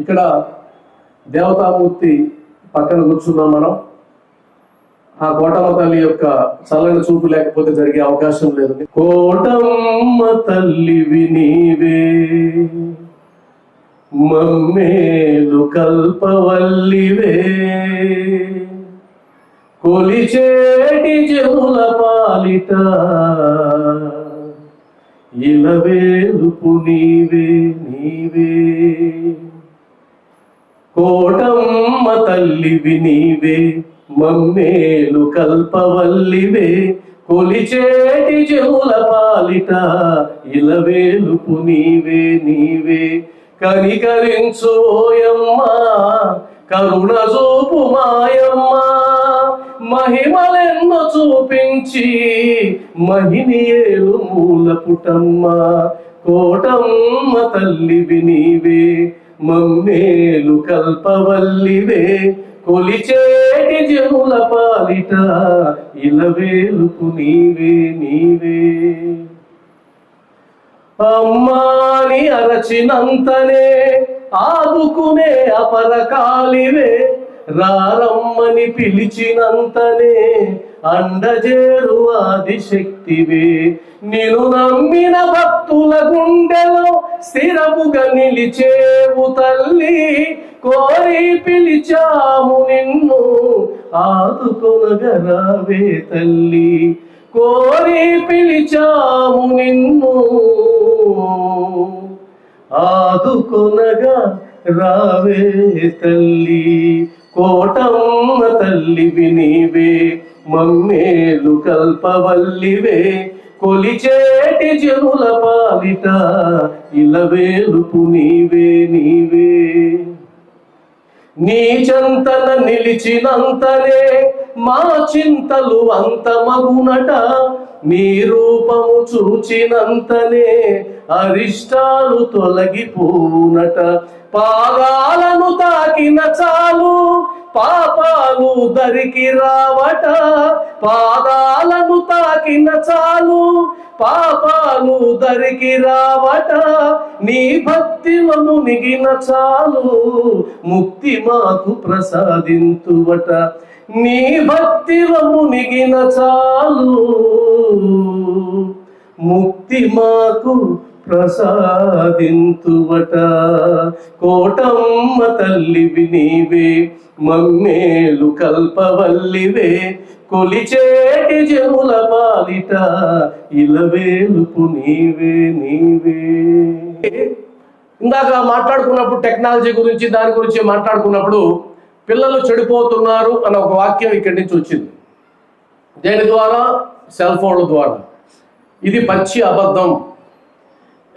ఇక్కడ దేవతామూర్తి పక్కన కూర్చున్నాం మనం. ఆ కోటమ్మ తల్లి యొక్క చల్లని చూపు లేకపోతే జరిగే అవకాశం లేదు. కోటమ్మ తల్లివి నీవే. మమ్మేలు కల్పవల్లివే. కొలిచేటి జనుల పాలిట. ఇలవేలుపు నీవే నీవే. కోటమ్మ తల్లివి నీవే మమ్మేలు కల్పవల్లివే. కొలిచేటి చెవుల పాలిట ఇలవేలుపు నీవే నీవే. కనికరించు ఓయమ్మా కరుణ చూపు మాయమ్మ. మహిమలెన్నో చూపించి మహిని ఏలు మూల పుటమ్మ. కోటమ్మ తల్లివి నీవే మమ్మేలు కల్పవల్లివే కొలిచేటి జనుల పాలిట ఇలవేలుకు నీవే నీవే. అమ్మాని అరచినంతనే ఆదుకునే అపరకాలివే రారమ్మని పిలిచినంతనే అండజేరు ఆదిశక్తివే నిన్ను నమ్మిన భక్తుల గుండెలో స్థిరముగా నిలిచేవు తల్లి. కోరి పిలిచాము నిన్ను ఆదుకొనగరావే తల్లి. కోరి పిలిచాము నిన్ను ఆదుకొనగా రావే తల్లి. కోటమ్మ తల్లివి నీవే. మమ్మేలు కల్పవల్లివే కొలిచేటి జనుల పాలిట ఇలవేలుపు నీవే నీవే. నీ చెంతన నిలిచినంతనే మా చింతలు అంత మగునట నీ రూపము చూచినంతనే అరిష్టాలు తొలగిపోనట పాదాలను తాకిన చాలు పాపాలు దరికి రావట. పాదాలను తాకిన చాలు పాపాలు దరికి రావట. నీ భక్తిలో మునిగిన చాలు ముక్తి మాకు ప్రసాదింతువట. నీ భక్తిలో మునిగిన చాలు ముక్తి మాకు ప్రసాదింతువట. కోటమ్మ తల్లివి నీవే మమ్మేలు కల్పవల్లివే. కొలిచేటి జనుల పాలిట ఇలవేలుపు నీవే నీవే. ఇందాక మాట్లాడుకున్నప్పుడు టెక్నాలజీ గురించి దాని గురించి మాట్లాడుకున్నప్పుడు పిల్లలు చెడిపోతున్నారు అన్న ఒక వాక్యం ఇక్కడి నుంచి వచ్చింది. దేని ద్వారా? సెల్ ఫోన్ల ద్వారా. ఇది పచ్చి అబద్ధం.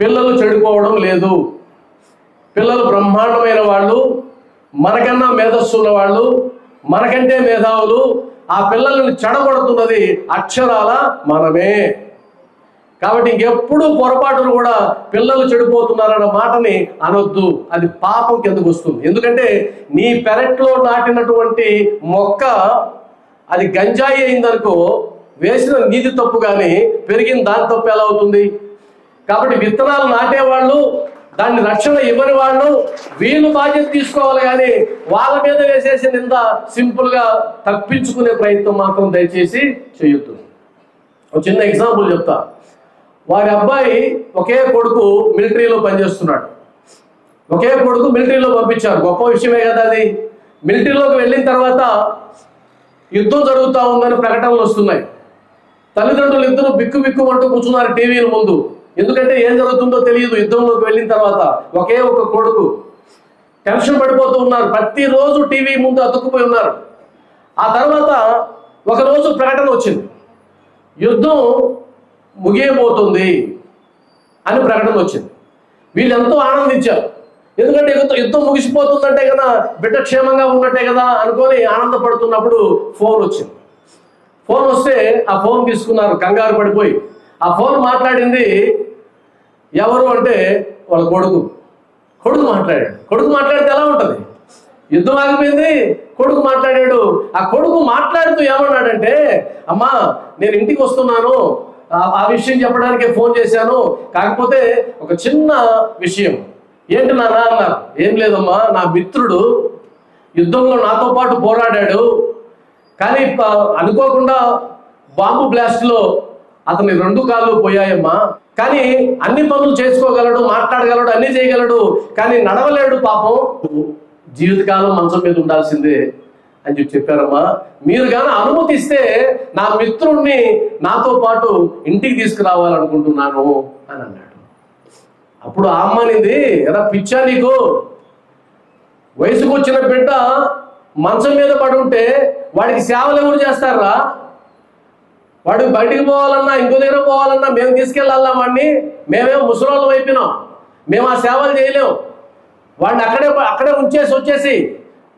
పిల్లలు చెడిపోవడం లేదు. పిల్లలు బ్రహ్మాండమైన వాళ్ళు మనకన్నా మేధస్సు వాళ్ళు మనకంటే మేధావులు ఆ పిల్లలను చెడగొడుతున్నది అక్షరాల మనమే. కాబట్టి ఇంకెప్పుడు పొరపాటును కూడా పిల్లలు చెడిపోతున్నారన్న మాటని అనొద్దు. అది పాపం కిందకు వస్తుంది. ఎందుకంటే నీ పెరట్లో నాటినటువంటి మొక్క అది గంజాయి అయిందనుకో వేసిన నీది తప్పు కానీ పెరిగిన దాని తప్పు ఎలా అవుతుంది? కాబట్టి విత్తనాలు నాటేవాళ్ళు దాన్ని రక్షణ ఇవ్వని వాళ్ళు వీళ్ళు బాధ్యత తీసుకోవాలి కానీ వాళ్ళ మీద వేసేసి నింద సింపుల్గా తప్పించుకునే ప్రయత్నం మాత్రం దయచేసి చేయొద్దు. ఒక చిన్న ఎగ్జాంపుల్ చెప్తా. వారి అబ్బాయి ఒకే కొడుకు మిలిటరీలో పనిచేస్తున్నాడు. ఒకే కొడుకు మిలిటరీలో పంపించారు. గొప్ప విషయమే కదా అది. మిలిటరీలోకి వెళ్ళిన తర్వాత యుద్ధం జరుగుతూ ఉందని ప్రకటనలు వస్తున్నాయి. తల్లిదండ్రులు ఇద్దరు బిక్కు బిక్కు అంటూ కూర్చున్నారు టీవీల ముందు. ఎందుకంటే ఏం జరుగుతుందో తెలియదు. యుద్ధంలోకి వెళ్ళిన తర్వాత ఒకే ఒక కొడుకు టెన్షన్ పడిపోతూ ఉన్నారు. ప్రతిరోజు టీవీ ముందు అతుక్కుపోయి ఉన్నారు. ఆ తర్వాత ఒకరోజు ప్రకటన వచ్చింది. యుద్ధం ముగియబోతుంది అని ప్రకటన వచ్చింది. వీళ్ళు ఎంతో ఆనందించారు. ఎందుకంటే యుద్ధం యుద్ధం ముగిసిపోతుందంటే కదా బిడ్డ క్షేమంగా ఉన్నట్టే కదా అనుకొని ఆనందపడుతున్నప్పుడు ఫోన్ వచ్చింది. ఫోన్ వస్తే ఆ ఫోన్ తీసుకున్నారు. కంగారు పడిపోయి. ఆ ఫోన్ మాట్లాడింది ఎవరు అంటే వాళ్ళ కొడుకు. కొడుకు మాట్లాడాడు. కొడుకు మాట్లాడితే ఎలా ఉంటుంది? యుద్ధం ఆగిపోయింది కొడుకు మాట్లాడాడు. ఆ కొడుకు మాట్లాడుతూ ఏమన్నాడంటే అమ్మా నేను ఇంటికి వస్తున్నాను. ఆ- విషయం చెప్పడానికే ఫోన్ చేశాను. కాకపోతే ఒక చిన్న విషయం. ఏంటి నాన్న? అన్నారు. ఏం లేదమ్మా నా మిత్రుడు యుద్ధంలో నాతో పాటు పోరాడాడు. కానీ అనుకోకుండా బాంబు బ్లాస్ట్లో అతని రెండు కాళ్ళు పోయాయమ్మా. కానీ అన్ని పనులు చేసుకోగలడు మాట్లాడగలడు అన్ని చేయగలడు కానీ నడవలేడు పాపం. జీవితకాలం మంచం మీద ఉండాల్సిందే అని చెప్పి చెప్పారమ్మా. మీరు కానీ అనుమతిస్తే నా మిత్రుణ్ణి నాతో పాటు ఇంటికి తీసుకురావాలనుకుంటున్నాను అని అన్నాడు. అప్పుడు ఆ అమ్మనింది ఎలా పిచ్చా నీకు? వయసుకు వచ్చిన బిడ్డ మంచం మీద పడి ఉంటే వాడికి సేవలు ఎవరు చేస్తారా? వాడు బయటికి పోవాలన్నా ఇంకో దగ్గర పోవాలన్నా మేము తీసుకెళ్ళాలా వాడిని మేమేం ముసలోళ్ళం అయిపోయినాం. మేము ఆ సేవలు చేయలేం. వాడిని అక్కడే అక్కడే ఉంచేసి వచ్చేసి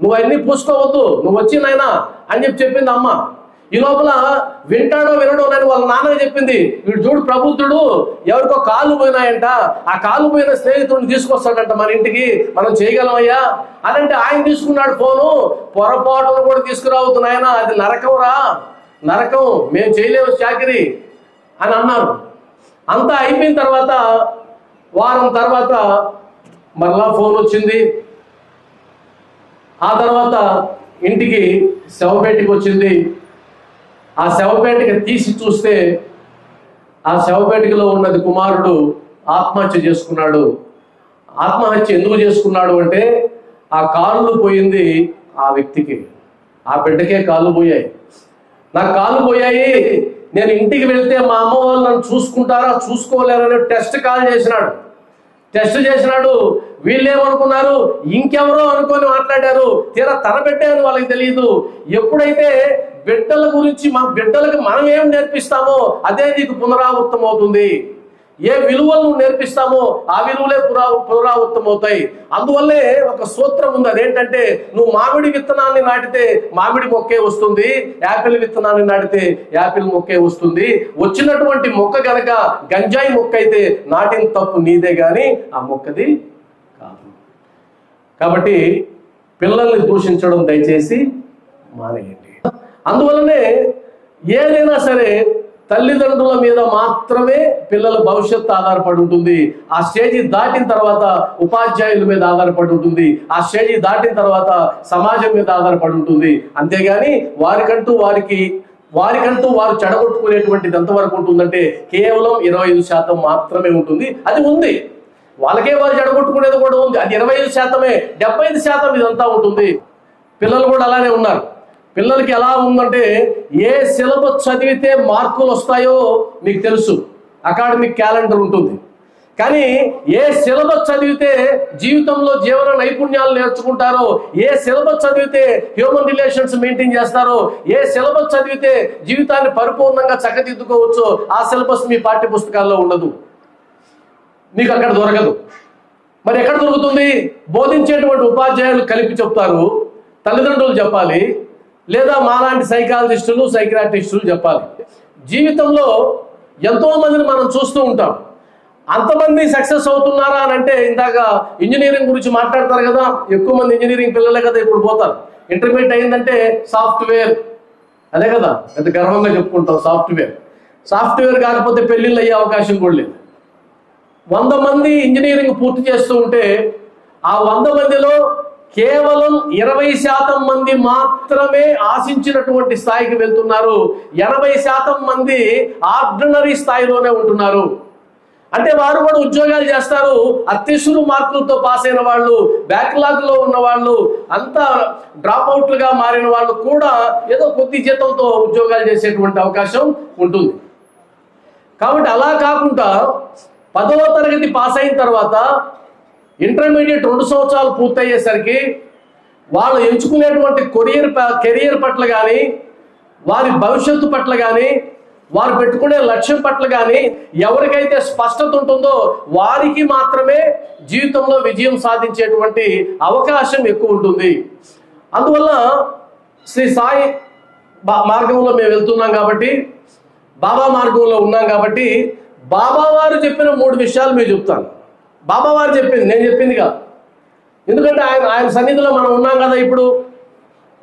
నువ్వు అన్ని పూసుకోవద్దు నువ్వు వచ్చి నాయనా అని చెప్పి చెప్పింది అమ్మ. ఈ లోపల వింటాడో వినడో అని వాళ్ళ నాన్నకి చెప్పింది వీడు చూడు ప్రబుద్ధుడు ఎవరికో కాలు పోయినాయంట. ఆ కాలు పోయిన స్నేహితుడిని తీసుకొస్తాడంట మన ఇంటికి. మనం చేయగలమయ్యా? అదంటే ఆయన తీసుకున్నాడు ఫోను. పొరపాటును కూడా తీసుకురావద్దు నాయన అది నరకం రా. నరకం మేము చేయలేము చాకిరి అని అన్నారు. అంతా అయిపోయిన తర్వాత వారం తర్వాత మరలా ఫోన్ వచ్చింది. ఆ తర్వాత ఇంటికి శవపేటకి వచ్చింది. ఆ శవపేటకి తీసి చూస్తే ఆ శవపేటికలో ఉన్నది కుమారుడు ఆత్మహత్య చేసుకున్నాడు. ఆత్మహత్య ఎందుకు చేసుకున్నాడు అంటే ఆ కాళ్ళు పోయింది ఆ వ్యక్తికి. ఆ బిడ్డకే కాళ్ళు పోయాయి. నా కాలు పోయాయి. నేను ఇంటికి వెళ్తే మా అమ్మ వాళ్ళు నన్ను చూసుకుంటారా చూసుకోలేరని టెస్ట్ కాల్ చేసినాడు. టెస్ట్ చేసినాడు. వీళ్ళేమనుకున్నారు? ఇంకెవరో అనుకొని మాట్లాడారు. తీరా తన వాళ్ళకి తెలియదు ఎప్పుడైతే బిడ్డల గురించి మా బిడ్డలకు మనం ఏం నేర్పిస్తామో అదే నీకు పునరావృతం అవుతుంది ఏ విలువలు నేర్పిస్తామో ఆ విలువలే పురా పునరావృతం అవుతాయి అందువల్లే ఒక సూత్రం ఉంది. అదేంటంటే నువ్వు మామిడి విత్తనాన్ని నాటితే మామిడి మొక్కే వస్తుంది యాపిల్ విత్తనాన్ని నాటితే యాపిల్ మొక్కే వస్తుంది. వచ్చినటువంటి మొక్క గనక గంజాయి మొక్క అయితే నాటిన తప్పు నీదే గాని ఆ మొక్కది కాదు. కాబట్టి పిల్లల్ని దూషించడం దయచేసి మానేయండి. అందువల్లనే ఏదైనా సరే తల్లిదండ్రుల మీద మాత్రమే పిల్లల భవిష్యత్తు ఆధారపడి ఉంటుంది ఆ స్టేజి దాటిన తర్వాత ఉపాధ్యాయుల మీద ఆధారపడి ఉంటుంది ఆ స్టేజి దాటిన తర్వాత సమాజం మీద ఆధారపడి ఉంటుంది అంతేగాని వారికంటూ వారికి వారికంటూ వారు చెడగొట్టుకునేటువంటిది ఎంతవరకు ఉంటుందంటే కేవలం ఇరవై ఐదు శాతం మాత్రమే ఉంటుంది. అది ఉంది. వాళ్ళకే వారు చెడగొట్టుకునేది కూడా ఉంది. అది ఇరవై ఐదు శాతమే డెబ్బై ఐదు శాతం ఇదంతా ఉంటుంది. పిల్లలు కూడా అలానే ఉన్నారు. పిల్లలకి ఎలా ఉందంటే ఏ సిలబస్ చదివితే మార్కులు వస్తాయో మీకు తెలుసు. అకాడమిక్ క్యాలెండర్ ఉంటుంది. కానీ ఏ సిలబస్ చదివితే జీవితంలో జీవన నైపుణ్యాలు నేర్చుకుంటారో ఏ సిలబస్ చదివితే హ్యూమన్ రిలేషన్స్ మెయింటైన్ చేస్తారో ఏ సిలబస్ చదివితే జీవితాన్ని పరిపూర్ణంగా చక్కదిద్దుకోవచ్చో ఆ సిలబస్ మీ పాఠ్య పుస్తకాల్లో ఉండదు. మీకు అక్కడ దొరకదు. మరి ఎక్కడ దొరుకుతుంది? బోధించేటువంటి ఉపాధ్యాయులు కలిపి చెప్తారు. తల్లిదండ్రులు చెప్పాలి లేదా మాలాంటి సైకాలజిస్టులు సైక్రాటిస్టులు చెప్పాలి. జీవితంలో ఎంతోమందిని మనం చూస్తూ ఉంటాం. అంతమంది సక్సెస్ అవుతున్నారా అని అంటే ఇందాక ఇంజనీరింగ్ గురించి మాట్లాడతారు కదా ఎక్కువ మంది ఇంజనీరింగ్ పిల్లలే కదా ఇప్పుడు పోతారు. ఇంటర్మీడియట్ అయిందంటే సాఫ్ట్వేర్. అదే కదా ఎంత గర్వంగా చెప్పుకుంటాం సాఫ్ట్వేర్. సాఫ్ట్వేర్ కాకపోతే పెళ్ళిళ్ళు అయ్యే అవకాశం కూడా లేదు. వంద మంది ఇంజనీరింగ్ పూర్తి చేస్తూ ఉంటే ఆ వంద మందిలో కేవలం ఇరవై శాతం మంది మాత్రమే ఆశించినటువంటి స్థాయికి వెళ్తున్నారు. ఎనభై శాతం మంది ఆర్డినరీ స్థాయిలోనే ఉంటున్నారు. అంటే వారు కూడా ఉద్యోగాలు చేస్తారు. అత్యవసర మార్కులతో పాస్ అయిన వాళ్ళు బ్యాక్లాగ్లో ఉన్న వాళ్ళు అంతా డ్రాప్ అవుట్లుగా మారిన వాళ్ళు కూడా ఏదో కొద్ది జీతంతో ఉద్యోగాలు చేసేటువంటి అవకాశం ఉంటుంది. కాబట్టి అలా కాకుండా పదవ తరగతి పాస్ అయిన తర్వాత ఇంటర్మీడియట్ రెండు సంవత్సరాలు పూర్తయ్యేసరికి వాళ్ళు ఎంచుకునేటువంటి కొరియర్ కెరియర్ పట్ల కానీ వారి భవిష్యత్తు పట్ల కానీ వారు పెట్టుకునే లక్ష్యం పట్ల కానీ ఎవరికైతే స్పష్టత ఉంటుందో వారికి మాత్రమే జీవితంలో విజయం సాధించేటువంటి అవకాశం ఎక్కువ ఉంటుంది. అందువల్ల శ్రీ సాయి బా- మార్గంలో మేము వెళ్తున్నాం కాబట్టి బాబా మార్గంలో ఉన్నాం కాబట్టి బాబా వారు చెప్పిన మూడు విషయాలు మీరు చెప్తాను. బాబావారు చెప్పింది నేను చెప్పింది కాదు. ఎందుకంటే ఆయన ఆయన సన్నిధిలో మనం ఉన్నాం కదా ఇప్పుడు.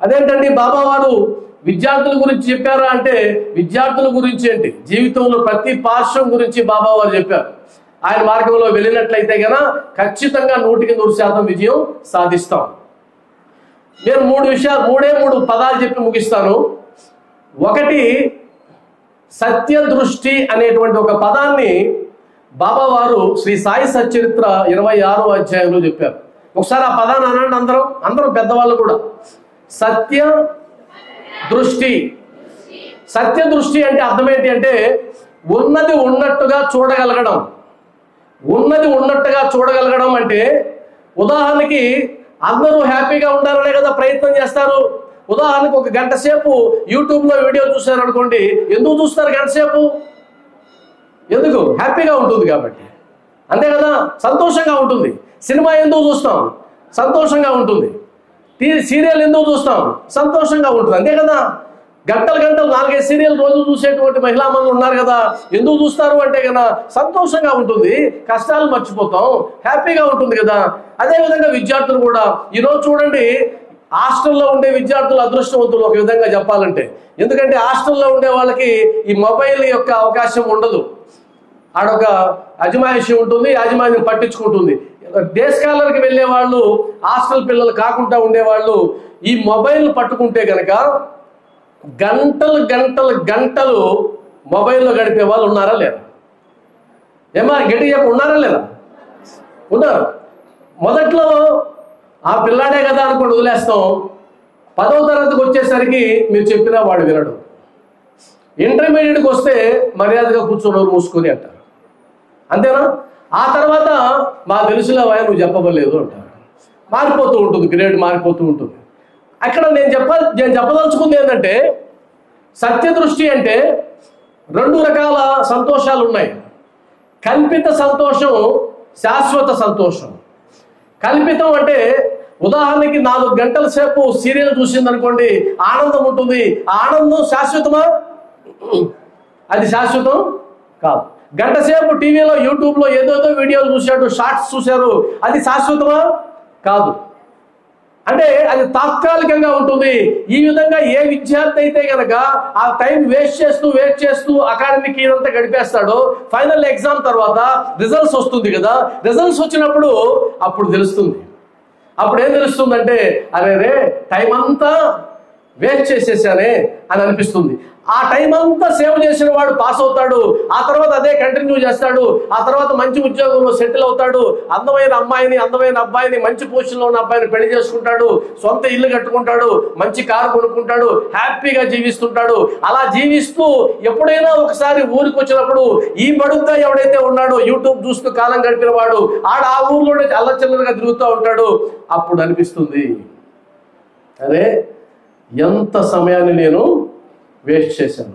అదేంటండి బాబావారు విద్యార్థుల గురించి చెప్పారా అంటే విద్యార్థుల గురించి ఏంటి? జీవితంలో ప్రతి పార్శ్వం గురించి బాబావారు చెప్పారు. ఆయన మార్గంలో వెళ్ళినట్లయితే కనుక ఖచ్చితంగా నూటికి నూరు శాతం విజయం సాధిస్తాం. నేను మూడు విషయాలు మూడే మూడు పదాలు చెప్పి ముగిస్తాను. ఒకటి సత్య దృష్టి అనేటువంటి ఒక పదాన్ని బాబా వారు శ్రీ సాయి సచరిత్ర ఇరవై ఆరో అధ్యాయంలో చెప్పారు. ఒకసారి ఆ పదాన్ని అనండి అందరం. అందరం పెద్దవాళ్ళు కూడా. సత్య దృష్టి. సత్య దృష్టి అంటే అర్థం ఏంటి అంటే ఉన్నది ఉన్నట్టుగా చూడగలగడం. ఉన్నది ఉన్నట్టుగా చూడగలగడం అంటే ఉదాహరణకి అందరూ హ్యాపీగా ఉండాలనే కదా ప్రయత్నం చేస్తారు. ఉదాహరణకు ఒక గంట సేపు యూట్యూబ్లో వీడియో చూశారు అనుకోండి ఎందుకు చూస్తారు గంట సేపు? ఎందుకు? హ్యాపీగా ఉంటుంది కాబట్టి. అంతే కదా? సంతోషంగా ఉంటుంది. సినిమా ఎందుకు చూస్తాం? సంతోషంగా ఉంటుంది. సీరియల్ ఎందుకు చూస్తాం? సంతోషంగా ఉంటుంది. అంతే కదా? గంటలు గంటలు నాలుగైదు సీరియల్ రోజు చూసేటువంటి మహిళా మనులు ఉన్నారు కదా. ఎందుకు చూస్తారు అంటే కదా సంతోషంగా ఉంటుంది. కష్టాలు మర్చిపోతాం. హ్యాపీగా ఉంటుంది కదా. అదేవిధంగా విద్యార్థులు కూడా ఈరోజు చూడండి హాస్టల్లో ఉండే విద్యార్థులు అదృష్టవంతులు ఒక విధంగా చెప్పాలంటే. ఎందుకంటే హాస్టల్లో ఉండే వాళ్ళకి ఈ మొబైల్ యొక్క అవకాశం ఉండదు. ఆడొక అజమాయిషి ఉంటుంది యాజమాన్యం పట్టించుకుంటుంది. డే స్కాలర్కి వెళ్ళే వాళ్ళు హాస్టల్ పిల్లలు కాకుండా ఉండేవాళ్ళు ఈ మొబైల్ పట్టుకుంటే కనుక గంటలు గంటలు గంటలు మొబైల్లో గడిపే వాళ్ళు ఉన్నారా లేదా? ఏమా గట్టి చెప్ప ఉన్నారా లేదా? ఉన్నారు. మొదట్లో ఆ పిల్లాడే కదా అనుకుని వదిలేస్తాం. పదవ తరగతికి వచ్చేసరికి మీరు చెప్పినా వాడు వినడు. ఇంటర్మీడియట్కి వస్తే మర్యాదగా కూర్చున్నారు మూసుకొని అంట. అంతేనా? ఆ తర్వాత మా తెలుసులో వాయ నువ్వు చెప్పబడలేదు అంటారు. మారిపోతూ ఉంటుంది గ్రేడ్ మారిపోతూ ఉంటుంది. అక్కడ నేను చెప్ప నేను చెప్పదలుచుకుంది ఏంటంటే సత్య దృష్టి అంటే రెండు రకాల సంతోషాలు ఉన్నాయి కల్పిత సంతోషం శాశ్వత సంతోషం. కల్పితం అంటే ఉదాహరణకి నాలుగు గంటల సేపు సీరియల్ చూసింది అనుకోండి ఆనందం ఉంటుంది. ఆనందం శాశ్వతమా? అది శాశ్వతం కాదు. గంట సేపు టీవీలో యూట్యూబ్లో ఏదోదో వీడియోలు చూశాడు షార్ట్స్ చూశారు. అది శాశ్వతమా? కాదు. అంటే అది తాత్కాలికంగా ఉంటుంది. ఈ విధంగా ఏ విద్యార్థి అయితే కనుక ఆ టైం వేస్ట్ చేస్తూ వేస్ట్ చేస్తూ అకాడమిక్ ఇదంతా గడిపేస్తాడో ఫైనల్ ఎగ్జామ్ తర్వాత రిజల్ట్స్ వస్తుంది కదా. రిజల్ట్స్ వచ్చినప్పుడు అప్పుడు తెలుస్తుంది. అప్పుడు ఏం తెలుస్తుందంటే అరే రే టైం అంతా వేస్ట్ చేసేసానే అని అనిపిస్తుంది. ఆ టైం అంతా సేవ్ చేసిన వాడు పాస్ అవుతాడు. ఆ తర్వాత అదే కంటిన్యూ చేస్తాడు. ఆ తర్వాత మంచి ఉద్యోగంలో సెటిల్ అవుతాడు. అందమైన అమ్మాయిని అందమైన అబ్బాయిని మంచి పొజిషన్లో ఉన్న అబ్బాయిని పెళ్ళి చేసుకుంటాడు. సొంత ఇల్లు కట్టుకుంటాడు. మంచి కారు కొనుక్కుంటాడు. హ్యాపీగా జీవిస్తుంటాడు. అలా జీవిస్తూ ఎప్పుడైనా ఒకసారి ఊరికి వచ్చినప్పుడు ఈ బడుగ్గా ఎవడైతే ఉన్నాడో యూట్యూబ్ చూస్తూ కాలం గడిపిన వాడు ఆడ ఆ ఊర్లోనే అల్లచిల్లరగా తిరుగుతూ ఉంటాడు. అప్పుడు అనిపిస్తుంది. అరే ఎంత సమయాన్ని నేను వేస్ట్ చేశాను?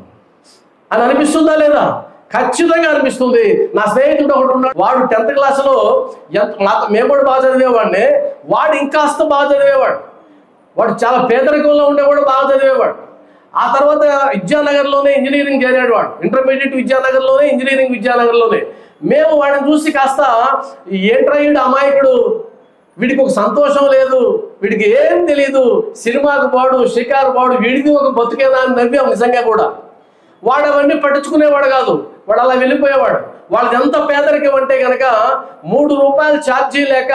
అని అనిపిస్తుందా లేదా? ఖచ్చితంగా అనిపిస్తుంది. నా స్నేహితుడు ఒకడు ఉన్నాడు. వాడు టెన్త్ క్లాస్లో ఎంత మా- మేము కూడా బాగా చదివేవాడిని. వాడు ఇంకాస్త బాగా చదివేవాడు. వాడు చాలా పేదరికంలో ఉండేవాడు బాగా చదివేవాడు. ఆ తర్వాత విద్యానగర్లోనే ఇంజనీరింగ్ చేరాడు వాడు. ఇంటర్మీడియట్ విద్యానగర్లోనే ఇంజనీరింగ్ విద్యానగర్లోనే. మేము వాడిని చూసి కాస్త ఏంట్రా అమాయకుడు? వీడికి ఒక సంతోషం లేదు వీడికి ఏం తెలియదు సినిమాకు పోడు షికారు పోడు వీడిని ఒక బతుకేనా అని నవ్వాం నిజంగా కూడా. వాడు అవన్నీ పట్టించుకునేవాడు కాదు వాడు అలా వెళ్ళిపోయేవాడు. వాళ్ళది ఎంత పేదరికం అంటే కనుక మూడు రూపాయలు ఛార్జీ లేక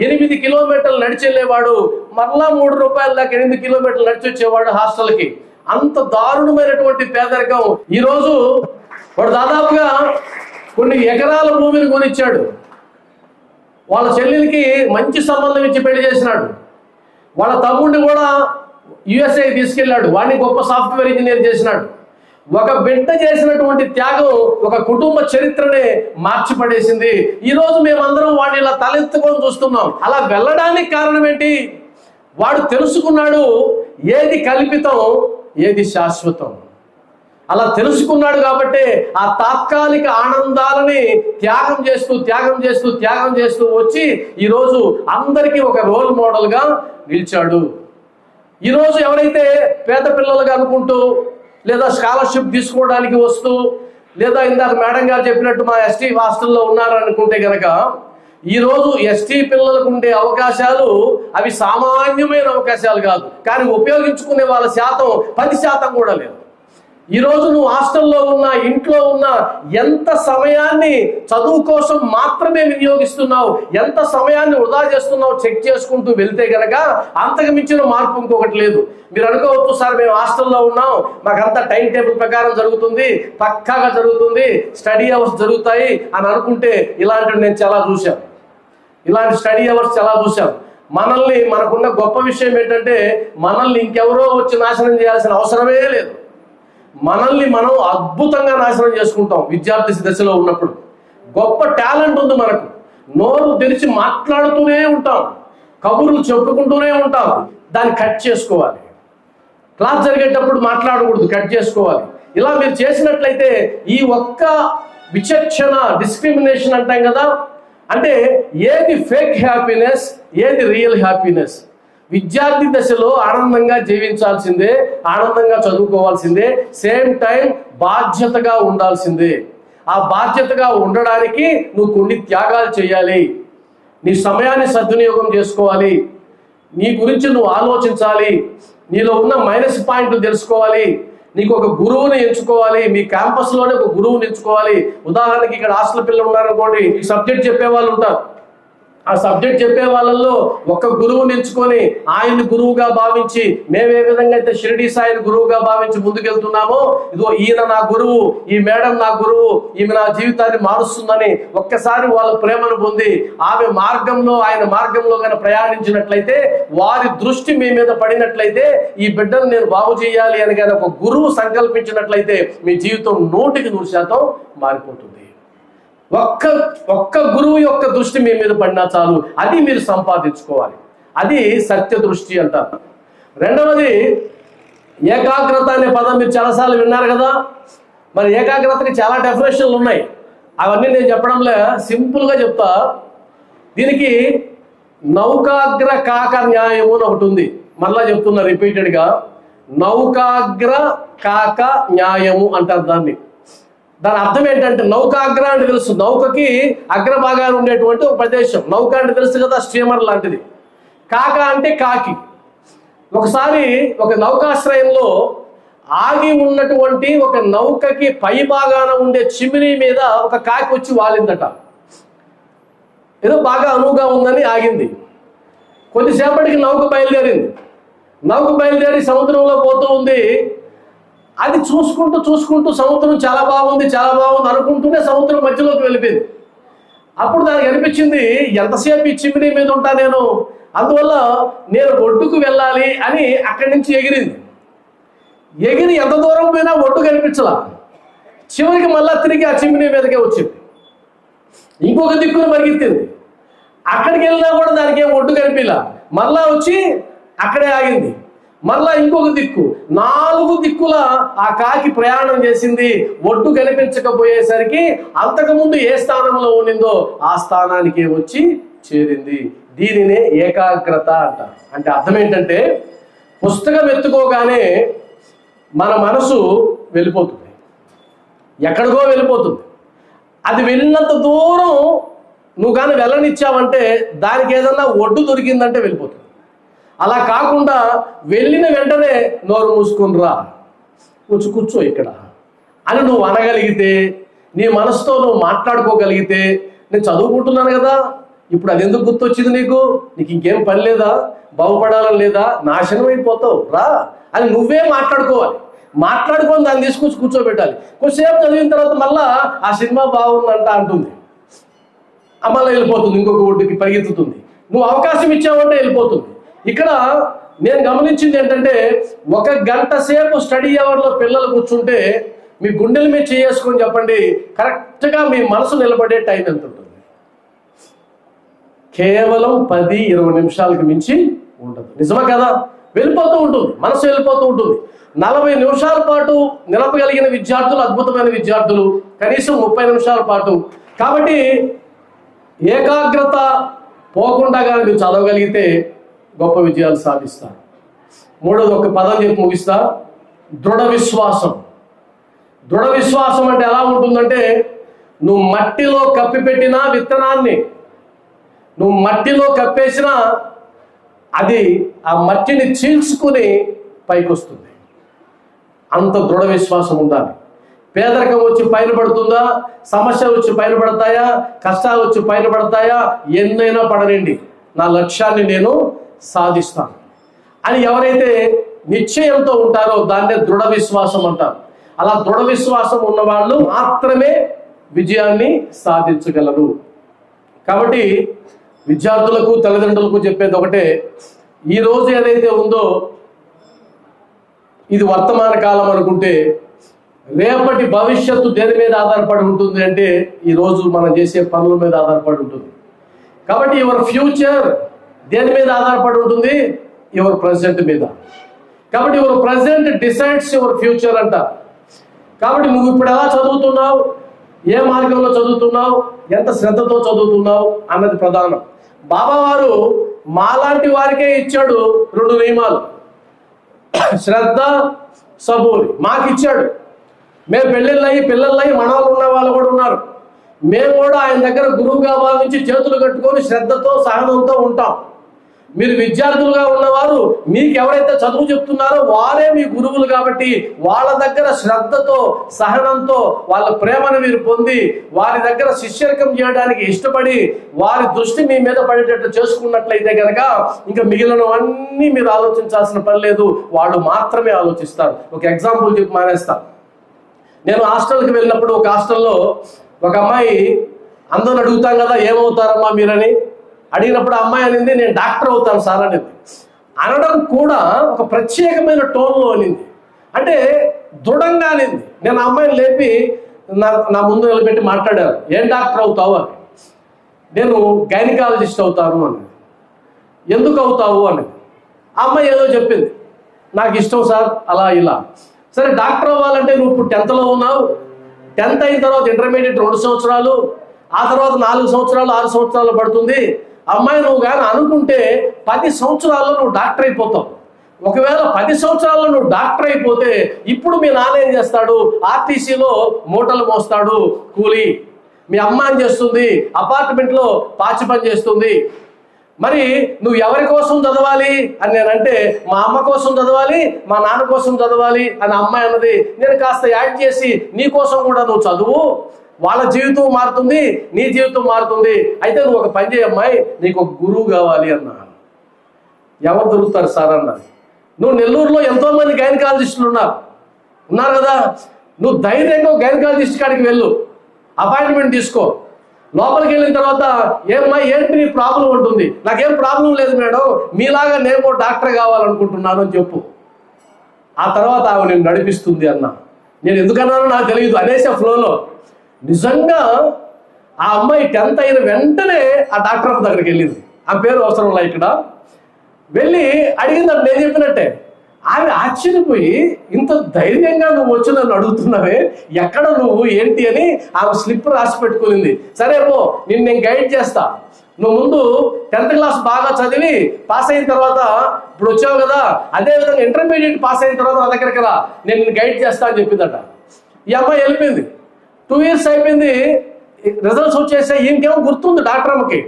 ఎనిమిది కిలోమీటర్లు నడిచి వెళ్ళేవాడు మరలా మూడు రూపాయలు లేక ఎనిమిది కిలోమీటర్లు నడిచి వచ్చేవాడు హాస్టల్కి. అంత దారుణమైనటువంటి పేదరికం. ఈరోజు వాడు దాదాపుగా కొన్ని ఎకరాల భూమిని కొనిచ్చాడు. వాళ్ళ చెల్లెలకి మంచి సంబంధం ఇచ్చి పెళ్ళి చేసినాడు. వాళ్ళ తమ్ముడిని కూడా యుఎస్ఏ తీసుకెళ్ళాడు. వాడిని గొప్ప సాఫ్ట్వేర్ ఇంజనీర్ చేసినాడు. ఒక బిడ్డ చేసినటువంటి త్యాగం ఒక కుటుంబ చరిత్రనే మార్చి పడేసింది ఈరోజు మేమందరం వాడిని ఇలా తలెత్తుకొని చూస్తున్నాం. అలా వెళ్ళడానికి కారణం ఏంటి? వాడు తెలుసుకున్నాడు ఏది కల్పితం ఏది శాశ్వతం. అలా తెలుసుకున్నాడు కాబట్టి ఆ తాత్కాలిక ఆనందాలని త్యాగం చేస్తూ త్యాగం చేస్తూ త్యాగం చేస్తూ వచ్చి ఈరోజు అందరికీ ఒక రోల్ మోడల్గా నిలిచాడు. ఈరోజు ఎవరైతే పేద పిల్లలుగా అనుకుంటూ లేదా స్కాలర్షిప్ తీసుకోవడానికి వస్తూ లేదా ఇందాక మేడం గారు చెప్పినట్టు మా ఎస్టీ హాస్టల్లో ఉన్నారనుకుంటే కనుక ఈరోజు ఎస్టీ పిల్లలకు ఉండే అవకాశాలు అవి సామాన్యమైన అవకాశాలు కాదు. కానీ ఉపయోగించుకునే వాళ్ళ శాతం పది శాతం కూడా లేదు. ఈ రోజు నువ్వు హాస్టల్లో ఉన్నా ఇంట్లో ఉన్నా ఎంత సమయాన్ని చదువు కోసం మాత్రమే వినియోగిస్తున్నావు ఎంత సమయాన్ని వృధా చేస్తున్నావు చెక్ చేసుకుంటూ వెళ్తే గనక అంతకు మించిన మార్పు ఇంకొకటి లేదు. మీరు అనుకోవచ్చు సార్ మేము హాస్టల్లో ఉన్నాం మాకంతా టైం టేబుల్ ప్రకారం జరుగుతుంది పక్కాగా జరుగుతుంది స్టడీ అవర్స్ జరుగుతాయి అని అనుకుంటే ఇలాంటివి నేను చాలా చూశాను. ఇలాంటి స్టడీ అవర్స్ చాలా చూశాం మనల్ని మనకున్న గొప్ప విషయం ఏంటంటే మనల్ని ఇంకెవరో వచ్చి నాశనం చేయాల్సిన అవసరమే లేదు. మనల్ని మనం అద్భుతంగా నాశనం చేసుకుంటాం విద్యార్థి దశలో ఉన్నప్పుడు. గొప్ప టాలెంట్ ఉంది మనకు. నోరు తెరిచి మాట్లాడుతూనే ఉంటాం. కబుర్లు చెప్పుకుంటూనే ఉంటాం. దాన్ని కట్ చేసుకోవాలి. క్లాస్ జరిగేటప్పుడు మాట్లాడకూడదు కట్ చేసుకోవాలి. ఇలా మీరు చేసినట్లయితే ఈ ఒక్క విచక్షణ డిస్క్రిమినేషన్ అంటాం కదా. అంటే ఏది ఫేక్ హ్యాపీనెస్ ఏది రియల్ హ్యాపీనెస్ విద్యార్థి దశలో ఆనందంగా జీవించాల్సిందే ఆనందంగా చదువుకోవాల్సిందే సేమ్ టైం బాధ్యతగా ఉండాల్సిందే. ఆ బాధ్యతగా ఉండడానికి నువ్వు కొన్ని త్యాగాలు చేయాలి. నీ సమయాన్ని సద్వినియోగం చేసుకోవాలి. నీ గురించి నువ్వు ఆలోచించాలి. నీలో ఉన్న మైనస్ పాయింట్లు తెలుసుకోవాలి. నీకు ఒక గురువుని ఎంచుకోవాలి. మీ క్యాంపస్లోనే ఒక గురువుని ఎంచుకోవాలి. ఉదాహరణకి ఇక్కడ హాస్టల్ పిల్లలు ఉన్నారనుకోండి ఈ సబ్జెక్ట్ చెప్పే వాళ్ళు ఉంటారు. ఆ సబ్జెక్ట్ చెప్పే వాళ్ళల్లో ఒక గురువుని ఎంచుకొని ఆయన్ని గురువుగా భావించి మేమే విధంగా అయితే షిరిడి సాయిని గురువుగా భావించి ముందుకెళ్తున్నామో ఇదిగో ఈయన నా గురువు ఈ మేడం నా గురువు ఈమె నా జీవితాన్ని మారుస్తుందని ఒక్కసారి వాళ్ళ ప్రేమను పొంది ఆమె మార్గంలో ఆయన మార్గంలో కనుక ప్రయాణించినట్లయితే వారి దృష్టి మీ మీద పడినట్లయితే ఈ బిడ్డను నేను బాగు చేయాలి అని కనుక ఒక గురువు సంకల్పించినట్లయితే మీ జీవితం నూటికి నూరు శాతం మారిపోతుంది. ఒక్క ఒక్క గురువు యొక్క దృష్టి మీ మీద పడినా చాలు. అది మీరు సంపాదించుకోవాలి. అది సత్య దృష్టి అంటారు. రెండవది ఏకాగ్రత అనే పదం మీరు చాలాసార్లు విన్నారు కదా? మరి ఏకాగ్రతకి చాలా డెఫినేషన్లు ఉన్నాయి. అవన్నీ నేను చెప్పడంలే సింపుల్గా చెప్తా. దీనికి నౌకాగ్ర కాక న్యాయము అని ఒకటి ఉంది. మరలా చెప్తున్నా రిపీటెడ్గా. నౌకాగ్ర కాక న్యాయము అంటారు దాన్ని. దాని అర్థం ఏంటంటే నౌకాగ్ర అంటే తెలుసు. నౌకకి అగ్రభాగాలు ఉండేటువంటి ఒక ప్రదేశం. నౌక అంటే తెలుసు కదా స్టీమర్ లాంటిది. కాక అంటే కాకి. ఒకసారి ఒక నౌకాశ్రయంలో ఆగి ఉన్నటువంటి ఒక నౌకకి పై భాగాన ఉండే చిమిని మీద ఒక కాకి వచ్చి వాలిందట. ఏదో బాగా అనువుగా ఉందని ఆగింది. కొద్దిసేపటికి నౌక బయలుదేరింది. నౌక బయలుదేరి సముద్రంలో పోతూ ఉంది. అది చూసుకుంటూ చూసుకుంటూ సముద్రం చాలా బాగుంది చాలా బాగుంది అనుకుంటూనే సముద్రం మధ్యలోకి వెళ్ళిపోయింది. అప్పుడు దానికి అనిపించింది ఎంతసేపు ఈ చిమ్మిడి మీద ఉంటా నేను? అందువల్ల నేను ఒడ్డుకు వెళ్ళాలి అని అక్కడి నుంచి ఎగిరింది. ఎగిరి ఎంత దూరం పోయినా ఒడ్డు కనిపించలా. చివరికి మళ్ళా తిరిగి ఆ చిమ్మిడి మీదకే వచ్చింది. ఇంకొక దిక్కును పరిగెత్తింది. అక్కడికి వెళ్ళినా కూడా దానికి ఏం ఒడ్డు కనిపించలా. మళ్ళా వచ్చి అక్కడే ఆగింది. మళ్ళా ఇంకొక దిక్కు. నాలుగు దిక్కుల ఆ కాకి ప్రయాణం చేసింది. ఒడ్డు కనిపించకపోయేసరికి అంతకుముందు ఏ స్థానంలో ఉండిందో ఆ స్థానానికి వచ్చి చేరింది. దీనినే ఏకాగ్రత అంటారు. అంటే అర్థం ఏంటంటే పుస్తకం ఎత్తుకోగానే మన మనసు వెళ్ళిపోతుంది. ఎక్కడికో వెళ్ళిపోతుంది. అది వెళ్ళినంత దూరం నువ్వు కానీ వెళ్ళనిచ్చావంటే దానికి ఏదన్నా ఒడ్డు దొరికిందంటే వెళ్ళిపోతుంది. అలా కాకుండా వెళ్ళిన వెంటనే నోరు మూసుకుని రా. కూర్చో కూర్చో ఇక్కడ. అని నువ్వు అనగలిగితే నీ మనసుతో నువ్వు మాట్లాడుకోగలిగితే నేను చదువుకుంటున్నాను కదా ఇప్పుడు అది ఎందుకు గుర్తొచ్చింది నీకు? నీకు ఇంకేం పని లేదా? బాగుపడాలని లేదా? నాశనం అయిపోతావు రా. అని నువ్వే మాట్లాడుకోవాలి. మాట్లాడుకొని దాన్ని తీసుకొచ్చి కూర్చోబెట్టాలి. కొద్దిసేపు చదివిన తర్వాత మళ్ళా ఆ సినిమా బాగుందంట అంటుంది. మళ్ళీ వెళ్ళిపోతుంది ఇంకొక ఒడ్డుకి పరిగెత్తుతుంది. నువ్వు అవకాశం ఇచ్చావంటే వెళ్ళిపోతుంది. ఇక్కడ నేను గమనించింది ఏంటంటే ఒక గంట సేపు స్టడీ అవర్లో పిల్లలు కూర్చుంటే మీ గుండెల మీద చేసుకొని చెప్పండి కరెక్ట్గా మీ మనసు నిలబడే టైం ఎంత ఉంటుంది? కేవలం పది ఇరవై నిమిషాలకు మించి ఉండదు. నిజమా కదా? వెళ్ళిపోతూ ఉంటుంది మనసు వెళ్ళిపోతూ ఉంటుంది. నలభై నిమిషాల పాటు నిలపగలిగిన విద్యార్థులు అద్భుతమైన విద్యార్థులు కనీసం ముప్పై నిమిషాల పాటు. కాబట్టి ఏకాగ్రత పోకుండా కానీ మీరు చదవగలిగితే గొప్ప విజయాలు సాధిస్తారు మూడోది ఒక పదం చెప్పి ముగిస్తా. దృఢ విశ్వాసం. దృఢ విశ్వాసం అంటే ఎలా ఉంటుందంటే నువ్వు మట్టిలో కప్పిపెట్టిన విత్తనాన్ని నువ్వు మట్టిలో కప్పేసినా అది ఆ మట్టిని చీల్చుకుని పైకి వస్తుంది అంత దృఢ విశ్వాసం ఉండాలి. పేదరికం వచ్చి పైన పడుతుందా సమస్యలు వచ్చి పైన పడతాయా కష్టాలు వచ్చి పైన పడతాయా ఎన్నైనా పడనండి. నా లక్ష్యాన్ని నేను సాధిస్తాను అని ఎవరైతే నిశ్చయంతో ఉంటారో దాన్నే దృఢ విశ్వాసం అంటారు. అలా దృఢ విశ్వాసం ఉన్న వాళ్ళు మాత్రమే విజయాన్ని సాధించగలరు. కాబట్టి విద్యార్థులకు తల్లిదండ్రులకు చెప్పేది ఒకటే ఈ రోజు ఏదైతే ఉందో ఇది వర్తమాన కాలం అనుకుంటే రేపటి భవిష్యత్తు దేని మీద ఆధారపడి ఉంటుంది అంటే ఈ రోజు మనం చేసే పనుల మీద ఆధారపడి ఉంటుంది. కాబట్టి యువర్ ఫ్యూచర్ దేని మీద ఆధారపడి ఉంటుంది యువర్ ప్రజెంట్ మీద. కాబట్టి your present decides your future అంట. కాబట్టి నువ్వు ఇప్పుడు ఎలా చదువుతున్నావు? ఏ మార్గంలో చదువుతున్నావు? ఎంత శ్రద్ధతో చదువుతున్నావు? అన్నది ప్రధానం. బాబా వారు మాలాంటి వారికే ఇచ్చాడు రెండు నియమాలు. శ్రద్ధ సబూరి. మాకు ఇచ్చాడు. మేము పెళ్ళిళ్ళయి పిల్లలయి మనవాళ్ళు ఉన్న వాళ్ళు కూడా ఉన్నారు. మేము కూడా ఆయన దగ్గర గురువుగా భావించి చేతులు కట్టుకొని శ్రద్ధతో సహనంతో ఉంటాం. మీరు విద్యార్థులుగా ఉన్నవారు మీకు ఎవరైతే చదువు చెప్తున్నారో వారే మీ గురువులు కాబట్టి వాళ్ళ దగ్గర శ్రద్ధతో సహనంతో వాళ్ళ ప్రేమను మీరు పొంది వారి దగ్గర శిష్యర్కం చేయడానికి ఇష్టపడి వారి దృష్టి మీ మీద పడేటట్టు చేసుకున్నట్లయితే కనుక ఇంకా మిగిలినవన్నీ మీరు ఆలోచించాల్సిన పని లేదు. వాళ్ళు మాత్రమే ఆలోచిస్తారు. ఒక ఎగ్జాంపుల్ చెప్పి మానేస్తా. నేను హాస్టల్కి వెళ్ళినప్పుడు ఒక హాస్టల్లో ఒక అమ్మాయి అందరూ అడుగుతాం కదా ఏమవుతారమ్మా మీరని? అడిగినప్పుడు అమ్మాయి అనింది నేను డాక్టర్ అవుతాను సార్ అనింది. అనడం కూడా ఒక ప్రత్యేకమైన టోన్లో అనింది. అంటే దృఢంగా అనింది. నేను అమ్మాయిని లేపి నా నా ముందు నిలబెట్టి మాట్లాడాను. ఏం డాక్టర్ అవుతావు? అని. నేను గైనకాలజిస్ట్ అవుతాను అని. ఎందుకు అవుతావు? అని. అమ్మాయి ఏదో చెప్పింది. నాకు ఇష్టం సార్ అలా ఇలా. సరే డాక్టర్ అవ్వాలంటే నువ్వు ఇప్పుడు టెన్త్లో ఉన్నావు. టెన్త్ అయిన తర్వాత ఇంటర్మీడియట్ రెండు సంవత్సరాలు. ఆ తర్వాత నాలుగు సంవత్సరాలు ఆరు సంవత్సరాలు పడుతుంది. అమ్మాయి నువ్వు కానీ అనుకుంటే పది సంవత్సరాల్లో నువ్వు డాక్టర్ అయిపోతావు. ఒకవేళ పది సంవత్సరాల్లో నువ్వు డాక్టర్ అయిపోతే ఇప్పుడు మీ నాన్న ఏం చేస్తాడు? ఆర్టీసీలో మూటలు మోస్తాడు కూలీ. మీ అమ్మ ఏం చేస్తుంది? అపార్ట్మెంట్లో పాచి పని చేస్తుంది. మరి నువ్వు ఎవరి కోసం చదవాలి? అని నేనంటే మా అమ్మ కోసం చదవాలి మా నాన్న కోసం చదవాలి అని అమ్మాయి అన్నది నేను కాస్త యాడ్ చేసి నీ కోసం కూడా నువ్వు చదువు. వాళ్ళ జీవితం మారుతుంది నీ జీవితం మారుతుంది. అయితే నువ్వు ఒక పని చేయమ్మాయి నీకు ఒక గురువు కావాలి అన్నా. ఎవరు దొరుకుతారు సార్ అన్న? నువ్వు నెల్లూరులో ఎంతో మంది గైనకాలజిస్టులు ఉన్నారు. ఉన్నారు కదా? నువ్వు ధైర్యంగా గైనకాలజిస్ట్ కాడికి వెళ్ళు. అపాయింట్మెంట్ తీసుకో. లోపలికి వెళ్ళిన తర్వాత ఏమ్మా ఏంటి నీ ప్రాబ్లం? ఉంటుంది నాకేం ప్రాబ్లం లేదు మేడం. మీలాగా నేను డాక్టర్ కావాలనుకుంటున్నాను అని చెప్పు. ఆ తర్వాత ఆమె నేను నడిపిస్తుంది అన్న. నేను ఎందుకన్నానో నాకు తెలియదు. అనేసే ఫ్లోలో నిజంగా ఆ అమ్మాయి టెన్త్ అయిన వెంటనే ఆ డాక్టర్ అమ్మ దగ్గరికి వెళ్ళింది. ఆ పేరు అవసరంలా ఇక్కడ. వెళ్ళి అడిగిందంట నేను చెప్పినట్టే. ఆమె ఆశ్చర్యపోయి ఇంత ధైర్యంగా నువ్వు వచ్చి నన్ను అడుగుతున్నావే? ఎక్కడ నువ్వు? ఏంటి? అని ఆమె స్లిప్ రాసి పెట్టుకునింది. సరే పో నిన్ను నేను గైడ్ చేస్తా. నువ్వు ముందు టెన్త్ క్లాస్ బాగా చదివి పాస్ అయిన తర్వాత ఇప్పుడు వచ్చావు కదా అదే విధంగా ఇంటర్మీడియట్ పాస్ అయిన తర్వాత నా దగ్గరికి రా. నేను గైడ్ చేస్తా అని చెప్పిందట. ఈ అమ్మాయి వెళ్ళిపోయింది. టూ ఇయర్స్ అయిపోయింది రిజల్ట్స్ వచ్చేసాయి ఇంకేమో గుర్తుంది డాక్టర్ అమ్మకి.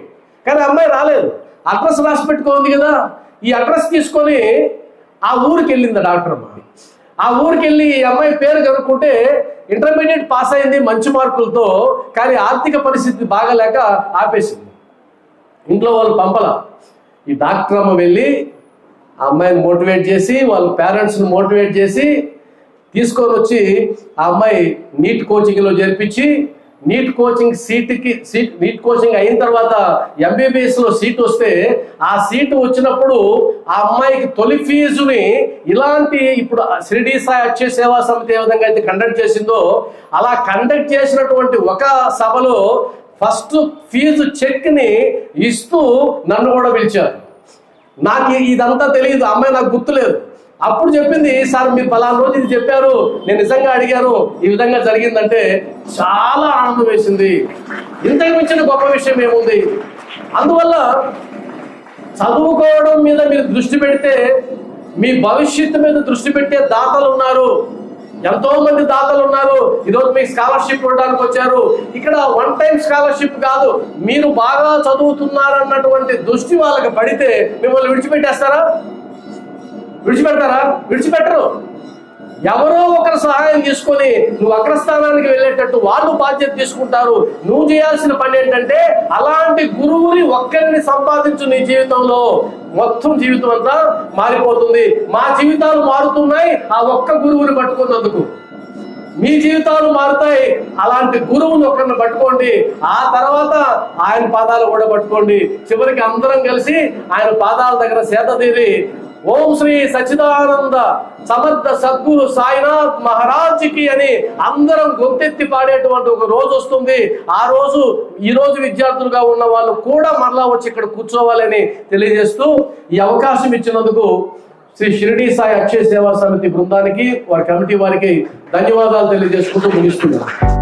కానీ అమ్మాయి రాలేదు. అడ్రస్ రాసి పెట్టుకోంది కదా ఈ అడ్రస్ తీసుకొని ఆ ఊరికి వెళ్ళింది డాక్టర్ అమ్మ. ఆ ఊరికి వెళ్ళి ఈ అమ్మాయి పేరు కనుక్కుంటే ఇంటర్మీడియట్ పాస్ అయింది మంచి మార్కులతో కానీ ఆర్థిక పరిస్థితి బాగాలేక ఆపేసింది. ఇంట్లో వాళ్ళు పంపల. ఈ డాక్టర్ అమ్మ వెళ్ళి ఆ అమ్మాయిని మోటివేట్ చేసి వాళ్ళ పేరెంట్స్ని మోటివేట్ చేసి తీసుకొని వచ్చి ఆ అమ్మాయి నీట్ కోచింగ్లో చేర్పించి నీట్ కోచింగ్ సీట్కి సీట్ నీట్ కోచింగ్ అయిన తర్వాత ఎంబీబీఎస్లో సీట్ వస్తే ఆ సీట్ వచ్చినప్పుడు ఆ అమ్మాయికి తొలి ఫీజుని ఇలాంటి ఇప్పుడు షిరిడి సాయి అక్షయ సేవా సమితి ఏ విధంగా అయితే కండక్ట్ చేసిందో అలా కండక్ట్ చేసినటువంటి ఒక సభలో ఫస్ట్ ఫీజు చెక్ని ఇస్తూ నన్ను కూడా పిలిచారు. నాకు ఇదంతా తెలియదు ఆ అమ్మాయి నాకు గుర్తులేదు. అప్పుడు చెప్పింది సార్ మీరు పలానా రోజు ఇది చెప్పారు నేను నిజంగా అడిగాను ఈ విధంగా జరిగిందంటే చాలా ఆనందం వేసింది. ఇంతకు మించిన గొప్ప విషయం ఏముంది? అందువల్ల చదువుకోవడం మీద మీరు దృష్టి పెడితే మీ భవిష్యత్తు మీద దృష్టి పెట్టే దాతలు ఉన్నారు. ఎంతో మంది దాతలు ఉన్నారు. ఈరోజు మీకు స్కాలర్షిప్ ఇవ్వడానికి వచ్చారు. ఇక్కడ వన్ టైం స్కాలర్షిప్ కాదు మీరు బాగా చదువుతున్నారన్నటువంటి దృష్టి వాళ్ళకి పడితే మిమ్మల్ని విడిచిపెట్టేస్తారా? విడిచిపెడతారా విడిచిపెట్టరు. ఎవరో ఒకరు సహాయం తీసుకొని నువ్వు అగ్రస్థానానికి వెళ్ళేటట్టు వాళ్ళు బాధ్యత తీసుకుంటారు. నువ్వు చేయాల్సిన పని ఏంటంటే అలాంటి గురువుని ఒక్కరిని సంపాదించు నీ జీవితంలో. మొత్తం జీవితం అంతా మారిపోతుంది. మా జీవితాలు మారుతున్నాయి. ఆ ఒక్క గురువుని పట్టుకున్నందుకు. మీ జీవితాలు మారుతాయి. అలాంటి గురువుని ఒకరిని పట్టుకోండి. ఆ తర్వాత ఆయన పాదాలు కూడా పట్టుకోండి చివరికి అందరం కలిసి ఆయన పాదాల దగ్గర సేత తీరి ఓం శ్రీ సచిదానంద సమర్థ సద్గురు సాయినాథ్ మహారాజ్కి అని అందరం గొంతెత్తి పాడేటువంటి ఒక రోజు వస్తుంది. ఆ రోజు ఈ రోజు విద్యార్థులుగా ఉన్న వాళ్ళు కూడా మరలా వచ్చి ఇక్కడ కూర్చోవాలని తెలియజేస్తూ ఈ అవకాశం ఇచ్చినందుకు శ్రీ షిరిడి సాయి అక్షయ సేవా సమితి బృందానికి వారి కమిటీ వారికి ధన్యవాదాలు తెలియజేసుకుంటూ ముగిస్తున్నాను.